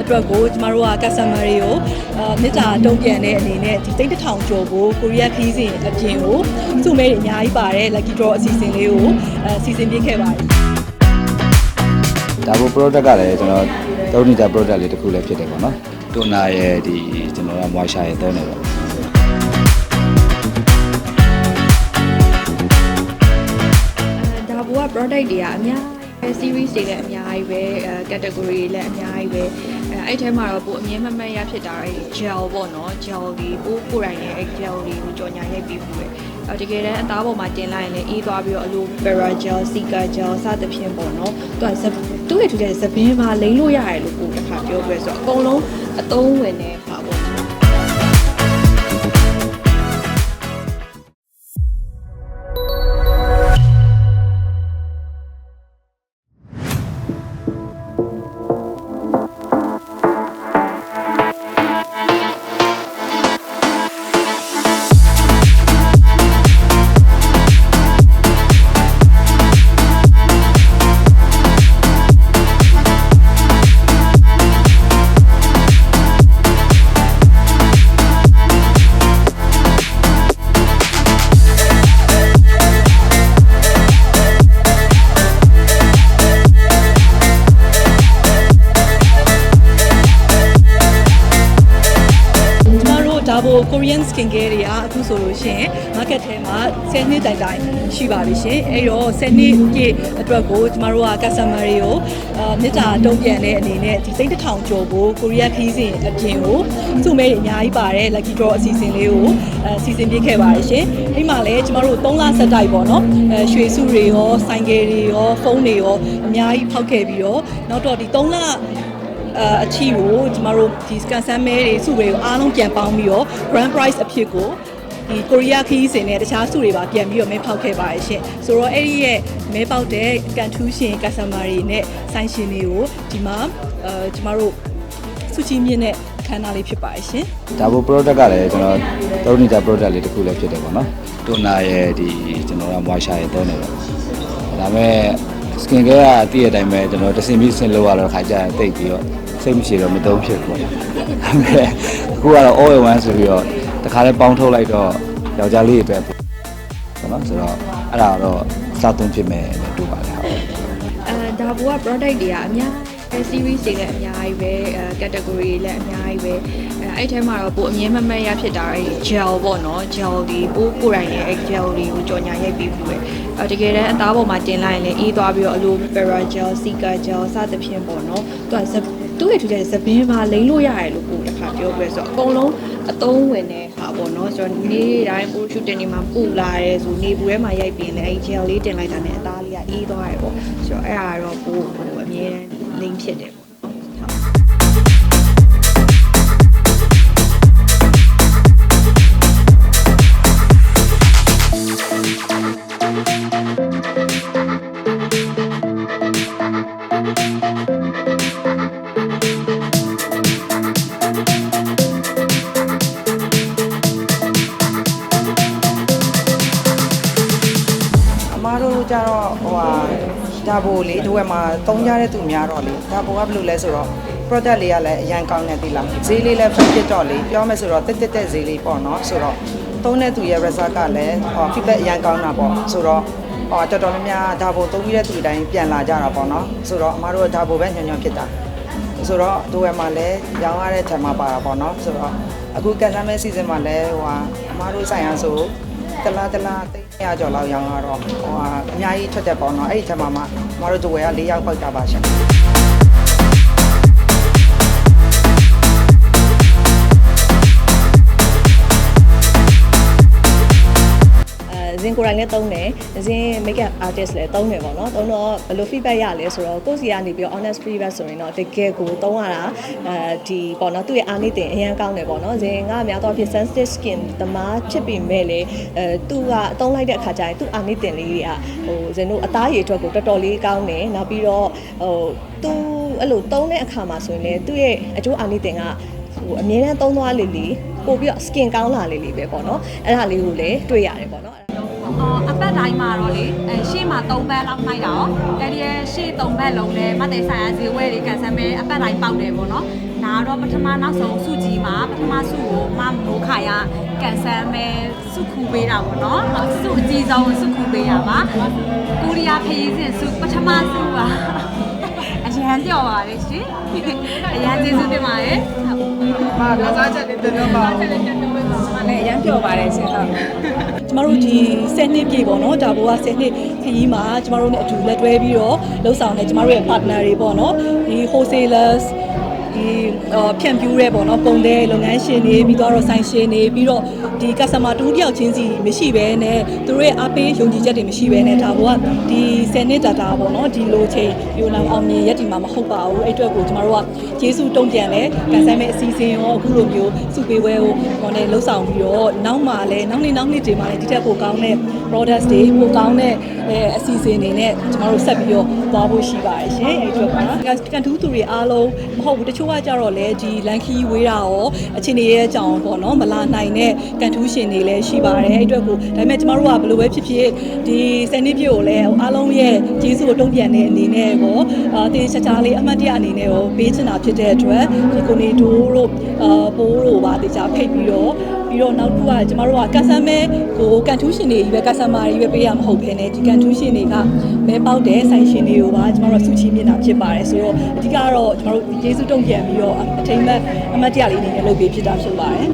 အတွက်ကိုကျမတို့က customer တွေကိုအာမြစ်တာတုံ့ပြန်တဲ့အနေနဲ့ဒီတိတ်တစ်ထောင်ကျော်ကိုကိုရီးယားခီးစဉ်အပြင်ကိုစုမဲတွေအများကြီးပါတဲ့ lucky draw အစီအစဉ်လေးကိုအဲစီစဉ်ပေးခဲ့ပါတယ်ဒါဘို product ကလည်းကျွန်တော်သုံးနေကြ product လေးတစ်ခုလည်းဖြစ်တယ်ပေါ့နော်တိုနာရဲ့ဒီကျွန်တော်က moisture ရဲ့သုံးနေတော့ဒါဘောက product တွေကအများကြီး ပဲ series တွေလည်းအများကြီးပဲအဲ category တွေလည်းအများကြီးပဲအဲအဲ့ထဲမှာတော့ပိုအမြဲမမှတ်ရဖြစ်တာတွေ gel ပေါ့နော် gel တွေပိုကိုယ်တိုင်လည်းအဲ့ gel တွေကိုကြော်ညာရိုက်ပြီးဘူးပဲအဲတကယ်တမ်းအသားပေါ်မှာတင်လိုက်ရင်လည်းအေးသွားပြီးတော့အလို para gel sika gel စသဖြင့်ပေါ့နော်သူကဇက်သူ့ရဲ့ထူးတဲ့သပင်းမှာလိမ့်လို့ရတယ်လို့ကိုတစ်ခါပြောပြဆိုတော့အကုန်လုံးအသုံးဝင်တဲ့ မတို့ဒါဘို Korean skin care တွေကအခုဆိုလို့ရှိရင် market ထဲမှာ10နှစ်တိုင်တိုင်ရှိပါပြီရှင်အဲ့တော့10နှစ်ပြည့်အတွက်ကိုကျမတို့က customer တွေကိုအာမြစ်တာတုံ့ပြန်တဲ့အနေနဲ့ဒီသိန်းတစ်ထောင်ကျော်ကိုကိုရီးယားခီးစဉ်အပြင်ကိုစုမဲတွေအများကြီးပါတဲ့ lucky draw အစီအစဉ်လေးကိုအဲစီစဉ်ပေးခဲ့ပါတယ်ရှင်အဲ့မှာလည်းကျမတို့3လဆက်တိုက်ပေါ့နော်အဲရွှေစုတွေရောဆိုင်ကယ်တွေရောဖုန်းတွေရောအများကြီးဖောက်ခဲ့ပြီးတော့နောက်တော့ဒီ3လ အအချီကိုကျမတို့ဒီ scan ဆမ်းမဲတွေစုတွေကိုအားလုံးပြန်ပေါင်းပြီးတော့ grand prize အဖြစ်ကိုဒီကိုရီးယားခီးစင်နဲ့တခြားစုတွေပါပြန်ပြီးတော့မဲဖောက်ခဲ့ပါရဲ့ရှင်ဆိုတော့အဲ့ဒီရဲ့မဲပေါက်တဲ့ကန်ထူးရှင် customer တွေနဲ့ဆိုင်ရှင်တွေကိုဒီမှာအဲကျမတို့စုချီမြင့်တဲ့ခန်းသားလေးဖြစ်ပါရဲ့ရှင်ဒါဘို product ကလည်းကျွန်တော်သုံးနေကြ product လေးတစ်ခုလည်းဖြစ်တယ်ပေါ့နော်တိုနာရဲ့ဒီကျွန်တော်က moisture ရဲ့သုံးနေတော့ဒါပေမဲ့ skin care ကအတည့်တဲ့အတိုင်းပဲကျွန်တော်တစ်စင်ပြီးစင်လို့ရတော့ခါကျရင်တိတ်ပြီးတော့စိတ်မရှိတော့မသုံးဖြစ်ဘူးပေါ့ဒါပေမဲ့အခုကတော့ all in one ဆိုပြီးတော့တခါလေးပေါင်းထုတ်လိုက်တော့ယောက်ျားလေးတွေအတွက်ပေါ့နော်ဆိုတော့အဲ့ဒါတော့စသုံးဖြစ်မယ်လို့တူပါတယ်ဟုတ်အဲဒါဘောက product တွေကအများပဲ series တွေလည်းအများကြီးပဲအဲ category တွေလည်းအများကြီးပဲအဲအဲ့ထဲမှာတော့ပိုအမြဲမမှတ်ရဖြစ်တာတွေ gel ပေါ့နော် gel တွေပိုကိုယ်တိုင်လည်းအဲ့ gel တွေကိုကြော်ညာရိုက်ပြီးဘူးပဲအဲတကယ်တမ်းအသားပေါ်မှာတင်လိုက်ရင်လည်းအေးသွားပြီးတော့အလို para gel sika gel စသဖြင့်ပေါ့နော်သူကဇက်သူ့ရဲ့ထူးတဲ့သပင်းမှာလိမ့်လို့ရတယ်လို့ကိုတစ်ခါပြောပြဆိုတော့အကုန်လုံးအသုံးဝင်တဲ့ဟာပေါ့နော်ဆိုတော့နေ့တိုင်းပိုရှူတင်နေမှာပူလာရဲဆိုနေပူထဲမှာရိုက်ပြီးရင်လည်းအဲ့ gel လေးတင်လိုက်တာနဲ့အသားလေးကအေးသွားတယ်ပေါ့ဆိုတော့အဲ့ဒါတော့ပိုဟိုအမြဲတမ်း link ဖြစ် ဒါဘိုလေဒီဝက်မှာသုံးကြတဲ့သူများတော့လေဒါဘိုကဘယ်လိုလဲဆိုတော့ product လေးကလည်းအရန်ကောင်းနေသေးလားဈေးလေးလည်း fit တော့လေပြောမယ်ဆိုတော့တက်တက်တက်ဈေးလေးပေါ့နော်ဆိုတော့သုံးတဲ့သူရဲ့ result ကလည်း feedback အရန်ကောင်းတာပေါ့ဆိုတော့အော်တော်တော်များများဒါဘိုသုံးပြီးတဲ့သူတိုင်းပြန်လာကြတာပေါ့နော်ဆိုတော့အမားတို့ဒါဘိုပဲညွန်ညွန်ဖြစ်တာဆိုတော့ဒိုဝယ်မှာလည်းရောင်းရတဲ့ထံမှာပါတာပေါ့နော်ဆိုတော့အခုကန်တမ်းမဲစီစဉ်မှာလည်းဟိုဟာအမားတို့ဆိုင်ရဆိုတလားတလားတိတ် 100ကျော်လောက်ရောင်းရတော့ဟိုအများကြီးထွက်တဲ့ပေါ့နော်အဲ့ဒီထက်မှမှမတော်တို့ဝယ်က4ရောက်ပောက်တာပါရှင် ဇင်ကိုယ်တိုင်လည်းသုံးတယ်ဇင် makeup artist လည်းသုံးတယ်ပေါ့နော်သုံးတော့ဘယ်လို feedback ရလဲဆိုတော့ကိုယ့်စီကနေပြီးတော့ honest feedback ဆိုရင်တော့တကယ်ကိုသုံးရတာအဲဒီပေါ့နော်သူ့ရဲ့အာနိသင်အရန်ကောင်းတယ်ပေါ့နော်ဇင်ကအများတော့ဖြစ် sensitive skin တမားဖြစ်ပြီးမဲ့လေအဲသူကအသုံးလိုက်တဲ့အခါကျရင်သူ့အာနိသင်လေးတွေကဟိုဇင်တို့အသားရည်အတွက်ကိုတော်တော်လေးကောင်းတယ်နောက်ပြီးတော့ဟိုသူအဲ့လိုသုံးတဲ့အခါမှာဆိုရင်လေသူ့ရဲ့အကျိုးအာနိသင်ကဟိုအမြဲတမ်းသုံးသွားလေလေပို့ပြီးတော့ skin ကောင်းလာလေလေပဲပေါ့နော်အဲ့ဒါလေးကိုလည်းတွေ့ရတယ်ပေါ့နော် အော်အပတ်တိုင်းမှာတော့လေအဲရှေ့မှာ3ဘက်လောက်နှိုက်တာရောအဲ့ဒီရဲ့ရှေ့3ဘက်လုံးလဲမတ်တဲ့ဆိုင်ရာဈေးဝယ်တွေကန်ဆယ်မဲအပတ်တိုင်းပေါက်တယ်ပေါ့နော်နာတော့ပထမနောက်ဆုံးစုကြီးမှာပထမစုကိုမမိုးခါရကန်ဆယ်မဲစုခူပေးတာပေါ့နော်စုအကြီးဆုံးစုခူပေးတာပါကိုရီးယားဖရီးစင်စုပထမစုပါအရန်ပြော့ပါတယ်ရှင်အရန်ကျေးဇူးတင်ပါတယ်ဟုတ်မာလာစားချက်လေးပြောပါ ဦးမလည်းအရန်ပြောပါတယ်ရှင်ဟုတ်ကျမတို့ဒီ10နှစ်ပြည့်ပေါ့နော်ဒါဘောက10နှစ်ခရီးမှာကျမတို့ ਨੇ အတူလက်တွဲပြီးတော့လှုပ်ဆောင်နေကျမတို့ရဲ့ partner တွေပေါ့နော်ဒီ wholesalers ဒီအော်ဖြန့်ဖြူးရဲပေါ့နော်ပုံတဲ့လုပ်ငန်းရှင်တွေပြီးတော့ဆိုင်ရှင်တွေပြီးတော့ဒီ customer တူတယောက်ချင်းစီမရှိဘဲနဲ့သူတို့ရဲ့အားပေးယုံကြည်ချက်တွေမရှိဘဲနဲ့ဒါဘောကဒီ10နှစ်တာတာပေါ့နော်ဒီလိုချိန်ဒီလိုအောင်မြင်ရက်ဒီမှာမဟုတ်ပါဘူးအဲ့အတွက်ကိုကျမတို့ကကျေးဇူးတုံ့ပြန်လဲကန်ဆိုင်မဲ့အစီအစဉ်ရောအခုလိုမျိုးစုပေးပွဲကိုဟိုနဲ့လှုပ်ဆောင်ပြီးတော့နောက်မှလည်းနောက်နေ့နောက်နေ့တွေမှာလည်းဒီထက်ပိုကောင်းတဲ့ products တွေပိုကောင်းတဲ့အဲအစီအစဉ်တွေနဲ့ကျမတို့ဆက်ပြီးတော့သွားဖို့ရှိပါတယ်ရှင်အဲ့အတွက်ပါနော်ကန်ထူးသူတွေအားလုံးမဟုတ်ဘူးတချို့ကကြတော့လေဒီလန်ခီဝေးတာရောအချင်းတွေရဲ့အကြောင်းပေါ့နော်မလာနိုင်တဲ့ကန်ထူးရှင်တွေလည်းရှိပါတယ်အဲ့အတွက်ကိုဒါပေမဲ့ကျမတို့ကဘယ်လိုပဲဖြစ်ဖြစ်ဒီစနေပြည့်ကိုလည်းအားလုံးရဲ့ကျေးဇူးကိုတုံ့ပြန်တဲ့အနေနဲ့ပေါ့အာတင်းချာချာလေးအမှတ်တရအနေနဲ့ကိုပေးချင်တာဖြစ်တဲ့အတွက်ဒီကိုနေတိုးတို့အာပိုးတို့ပါတေချာဖိတ်ပြီးတော့ ပြီးတော့နောက်တစ်ခုကကျမတို့ကကဆမ်မဲကိုကန်ထူးရှင်တွေကြီးပဲကဆမ်မာကြီးပဲပေးရမဟုတ်ဘဲနဲ့ဒီကန်ထူးရှင်တွေကမဲပေါက်တဲ့ဆိုင်ရှင်တွေကိုပါကျမတို့ကစုချီးမြှင့်တာဖြစ်ပါတယ်ဆိုတော့အဓိကတော့ကျမတို့ကျေးဇူးတုံ့ပြန်ပြီးတော့အထိမ်းမဲ့အမှတ်တရလေးအနေနဲ့လုပ်ပေးဖြစ်တာဖြစ်ပါတယ်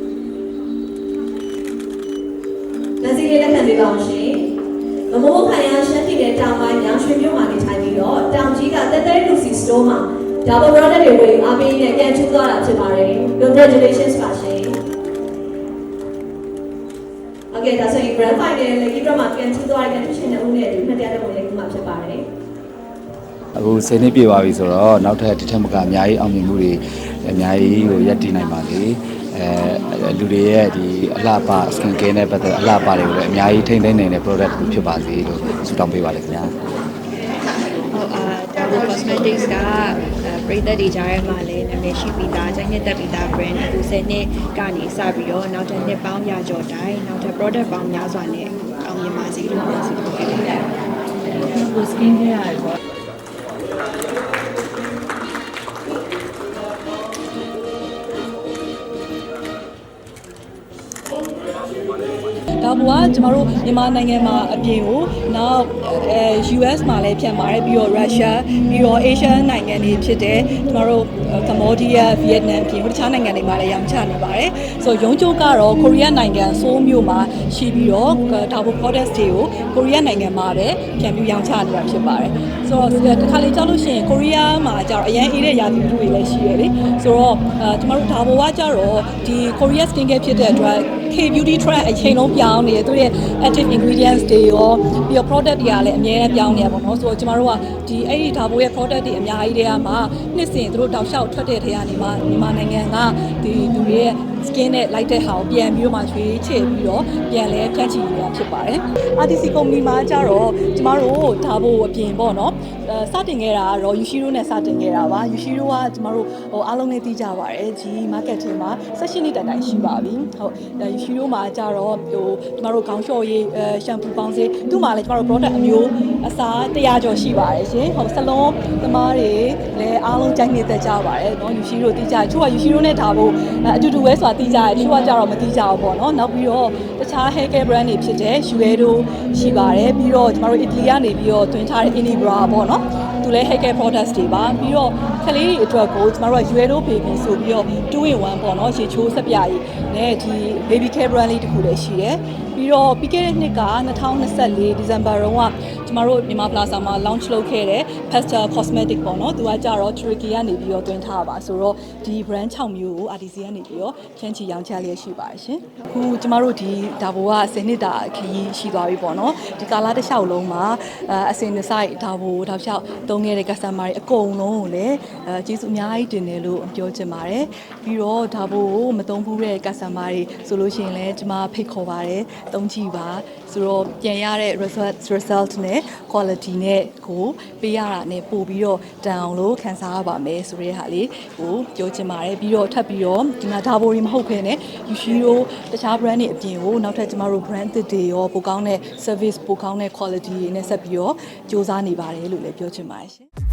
လက်စီလေးလက်ခံပေးပါအောင်ရှင်။မမိုးခိုင်ရရှမ်းပြည်နယ်တောင်ပိုင်းညောင်ရွှေမြို့မှာနေထိုင်ပြီးတော့တောင်ကြီးကတဲတဲလူစီစတိုးမှာ double product တွေဝယ်အားပေးနဲ့ပြန်ချူသွားတာဖြစ်ပါတယ်။ Congratulations ပါ ရှင်။ Okay ဒါဆိုရင် grand final လေဒီတော့မှာပြန်ချူသွားတဲ့ condition နဲ့ဦးနဲ့ဒီမှတ်တရတဲ့ပုံလေးကမှဖြစ်ပါတယ်။အခု10နှစ်ပြည့်သွားပြီဆိုတော့နောက်ထပ်ဒီထက်မကအများကြီးအောင်မြင်မှုတွေအများကြီးကိုရပ်တည်နိုင်ပါစေအဲလူတွေရဲ့ဒီအလှပ skin care နဲ့ပတ်သက်အလှပတွေကိုလည်းအများကြီးထိမ့်သိမ်းနိုင်တဲ့ product တစ်ခုဖြစ်ပါစေလို့ဆုတောင်းပေးပါရစေခင်ဗျာဟုတ်အာ Double Cosmetics ကအဲ ပရိသတ်တွေကြားထဲမှာလည်းနာမည်ရှိပြီးသား၊ကျန်းကျက်တက်ပြီးသား brand အခု10နှစ်ကနေစပြီးတော့နောက်ထပ်နှစ်ပေါင်းရာကျော်တိုင်နောက်ထပ် product ပေါင်းများစွာနဲ့အောင်မြင်ပါစေလို့ပြောစီပေးပါတယ်။ကို skin care ရတယ်ပေါ့ ဒါဘွားကျမတို့မြန်မာနိုင်ငံမှာအပြင်ကိုနောက်အဲ US မှာလည်းဖြန့်ပါတယ်ပြီးတော့ Russia ပြီးတော့ Asia နိုင်ငံတွေဖြစ်တဲ့ကျမတို့ Cambodia Vietnam ပြင်ဟိုတခြားနိုင်ငံတွေမှာလည်းရောင်းချနေပါတယ်ဆိုတော့ရုံးချိုးကတော့ကိုရီးယားနိုင်ငံဆိုးမြို့မှာရှိပြီးတော့ဒါဘ products တွေကိုကိုရီးယားနိုင်ငံမှာပဲပြန်ပြီးရောင်းချနေတာဖြစ်ပါတယ်ဆိုတော့တစ်ခါလေကြောက်လို့ရှိရင်ကိုရီးယားမှာကျတော့အရင်အေးတဲ့ရာသီဥတုတွေလည်းရှိရလေဆိုတော့အဲကျမတို့ဒါဘဝကျတော့ဒီ Korea skin care ဖြစ်တဲ့အတွက် K beauty trend အချိန်လုံးပြောင်းနေတယ်သူရဲ့ active ingredients တွေရောပြီးတော့ product တွေကလည်းအများနဲ့ပြောင်းနေရပါတော့ဆိုတော့ကျမတို့ကဒီအဲ့ဒီဒါဘိုးရဲ့ product တွေအများကြီးတွေကမှနှစ်စဉ်သူတို့တောက်လျှောက်ထွက်တဲ့ထဲကနေမှမြန်မာနိုင်ငံကဒီသူတွေရဲ့ skin နဲ့လိုက်တဲ့ဟာကိုပြန်ပြီးတော့မှရွေးချယ်ပြီးတော့ပြန်လဲဖြန့်ချီနေတာဖြစ်ပါတယ် RTC company မှာကျတော့ကျမတို့ဒါဘိုးအပြင်ပေါ့နော်အဲ စတင်ခဲ့တာကတော့ Yushiro နဲ့စတင်ခဲ့တာပါ Yushiro ကကျမတို့ဟိုအားလုံးလည်းသိကြပါတယ်ဒီ market ထဲမှာ session နေ့တိုင်တိုင်ရှိပါပြီဟုတ်အဲ Yushiro မှာကျတော့ဟိုကျမတို့ခေါင်းလျှော်ရေးအဲရှမ်ပူပေါင်းစေးသူ့မှာလည်းကျမတို့ product အမျိုးအစား100ကျော်ရှိပါတယ်ရှင်ဟုတ်ဆလွန်သမားတွေလည်းအားလုံးကြိုက်နေတတ်ကြပါတယ်နော် Yushiro သိကြတယ်ချို့က Yushiro နဲ့ဒါဘိုအတူတူပဲဆိုတာသိကြတယ်ချို့ကကြတော့မသိကြဘူးပေါ့နော်နောက်ပြီးတော့တခြား hair care brand တွေဖြစ်တဲ့ Yuero ရှိပါတယ်ပြီးတော့ကျမတို့ Italy ကနေပြီးတော့တွင်ထားတဲ့ Inibra ပေါ့နော်သူလည်း hair care products တွေပါပြီးတော့ကလေးတွေအတွက်ကိုကျမတို့က Yuero baby ဆိုပြီးတော့2 in 1ပေါ့နော်ရေချိုးဆက်ပြရည်နဲ့ဒီ baby care brand လေးတစ်ခုလည်းရှိတယ်ပြီးတော့ပြီးခဲ့တဲ့နှစ်က2024 December တုန်းကကျမတို့မြန်မာ Plaza မှာ launch လုပ်ခဲ့တဲ့ Pastel Cosmetic ပေါ့နော်သူကကြတော့ Turkey ကနေပြီးတော့တွင်ထားပါဆိုတော့ဒီ brand 6မျိုးကို RTC ကနေပြီးတော့ချမ်းချီရောင်းချလျက်ရှိပါတယ်ရှင်အခုကျမတို့ဒီဒါဘိုက10နှစ်တာခရီးရှိသွားပြီပေါ့နော်ဒီကာလာတစ်လျှောက်လုံးမှာအဲအစင်တစ်ဆိုင်ဒါဘိုတောက်လျှောက်သုံးခဲ့တဲ့ customer တွေအကုန်လုံးကိုလည်းအဲကျေးဇူးအများကြီးတင်တယ်လို့ပြောချင်ပါတယ် ပြီးတော့ဒါဘိုကိုမသုံးဘူးတဲ့ customer တွေဆိုလို့ရှိရင်လည်းကျွန်မဖိတ်ခေါ်ပါတယ်သုံးကြည့်ပါဆိုတော့ပြန်ရတဲ့ result result နဲ့ quality နဲ့ကိုပေးရတာနဲ့ပို့ပြီးတော့တန်အောင်လို့ခံစားရပါမယ်ဆိုတဲ့ဟာလေးကိုပြောချင်ပါတယ်ပြီးတော့ထပ်ပြီးတော့ဒီမှာဒါဘိုတွေမဟုတ်ခဲနဲ့ Yushiro တခြား brand တွေအပြင်ကိုနောက်ထပ်ကျမတို့ brand သစ်တွေရောပိုကောင်းတဲ့ service ပိုကောင်းတဲ့ quality တွေနဲ့ဆက်ပြီးတော့စူးစမ်းနေပါတယ်လို့လည်းပြောချင်ပါတယ်ရှင်။